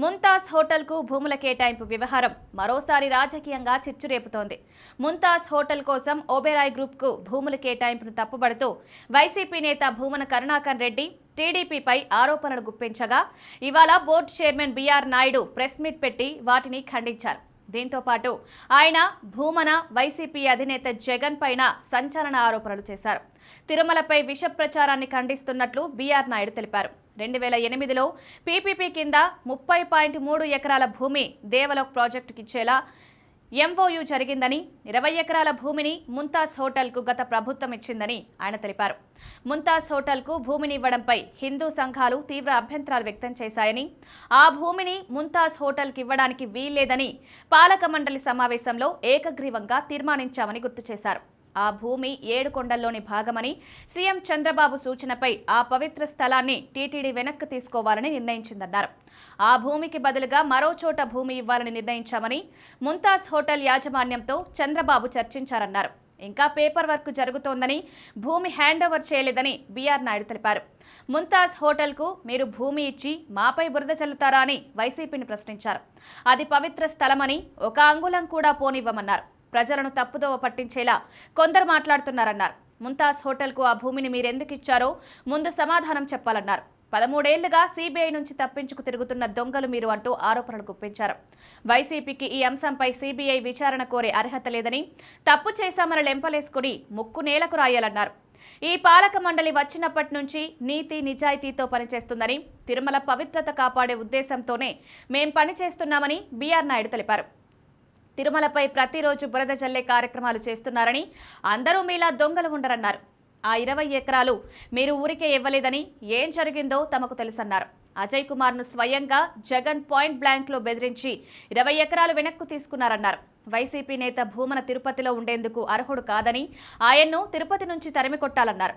ముంతాజ్ హోటల్కు భూముల కేటాయింపు వ్యవహారం మరోసారి రాజకీయంగా చిచ్చురేపుతోంది. ముంతాజ్ హోటల్ కోసం ఓబెరాయ్ గ్రూప్కు భూముల కేటాయింపును తప్పుబడుతూ వైసీపీ నేత భూమన కరుణాకర్ రెడ్డి టీడీపీపై ఆరోపణలు గుప్పించగా ఇవాళ board chairman BR Naidu press meet పెట్టి వాటిని ఖండించారు. దీంతో పాటు ఆయన భూమన వైసీపీ అధినేత జగన్ పైన సంచలన ఆరోపణలు చేశారు. తిరుమలపై విష ప్రచారాన్ని ఖండిస్తున్నట్లు బీఆర్ నాయుడు తెలిపారు. రెండు వేల ఎనిమిదిలో పీపీపీ కింద ముప్పై పాయింట్ మూడు ఎకరాల భూమి దేవలోక్ ప్రాజెక్టుకిచ్చేలా ఎంఓయూ జరిగిందని ఇరవై ఎకరాల భూమిని ముంతాజ్ హోటల్కు గత ప్రభుత్వం ఇచ్చిందని ఆయన తెలిపారు. ముంతాజ్ హోటల్కు భూమిని ఇవ్వడంపై హిందూ సంఘాలు తీవ్ర అభ్యంతరాలు వ్యక్తం చేశాయని ఆ భూమిని ముంతాజ్ హోటల్కి ఇవ్వడానికి వీల్లేదని పాలక మండలి సమావేశంలో ఏకగ్రీవంగా తీర్మానించామని గుర్తు చేశారు. ఆ భూమి ఏడుకొండల్లోని భాగమని సీఎం చంద్రబాబు సూచనపై ఆ పవిత్ర స్థలాన్ని టీటీడీ వెనక్కి తీసుకోవాలని నిర్ణయించిందన్నారు. ఆ భూమికి బదులుగా మరో చోట భూమి ఇవ్వాలని నిర్ణయించామని ముంతాజ్ హోటల్ యాజమాన్యంతో చంద్రబాబు చర్చించారన్నారు. ఇంకా పేపర్ వర్క్ జరుగుతోందని భూమి హ్యాండ్ ఓవర్ చేయలేదని బీఆర్ నాయుడు తెలిపారు. ముంతాజ్ హోటల్కు మీరు భూమి ఇచ్చి మాపై బురద చల్లుతారా అని వైసీపీని ప్రశ్నించారు. అది పవిత్ర స్థలమని ఒక అంగుళం కూడా పోనివ్వమన్నారు. ప్రజలను తప్పుదోవ పట్టించేలా కొందరు మాట్లాడుతున్నారన్నారు. ముంతాజ్ హోటల్కు ఆ భూమిని మీరెందుకు ఇచ్చారో ముందు సమాధానం చెప్పాలన్నారు. పదమూడేళ్ళుగా సీబీఐ నుంచి తప్పించుకు తిరుగుతున్న దొంగలు మీరు అంటూ ఆరోపణలు గుప్పించారు. వైసీపీకి ఈ అంశంపై సీబీఐ విచారణ కోరే అర్హత లేదని తప్పు చేశామని లెంపలేసుకుని ముక్కు నేలకు రాయాలన్నారు. ఈ పాలక మండలి వచ్చినప్పటి నుంచి నీతి నిజాయితీతో పనిచేస్తుందని తిరుమల పవిత్రత కాపాడే ఉద్దేశంతోనే మేం పనిచేస్తున్నామని బీఆర్ నాయుడు తెలిపారు. తిరుమలపై ప్రతిరోజు బురద చల్లే కార్యక్రమాలు చేస్తున్నారని అందరూ మీలా దొంగలు ఉండరన్నారు. ఆ ఇరవై ఎకరాలు మీరు ఊరికే ఇవ్వలేదని ఏం జరిగిందో తమకు తెలుసన్నారు. అజయ్ కుమార్ను స్వయంగా జగన్ పాయింట్ బ్లాంక్లో బెదిరించి ఇరవై ఎకరాలు వెనక్కు తీసుకున్నారన్నారు. వైసీపీ నేత భూమన తిరుపతిలో ఉండేందుకు అర్హుడు కాదని ఆయన్ను తిరుపతి నుంచి తరిమి కొట్టాలన్నారు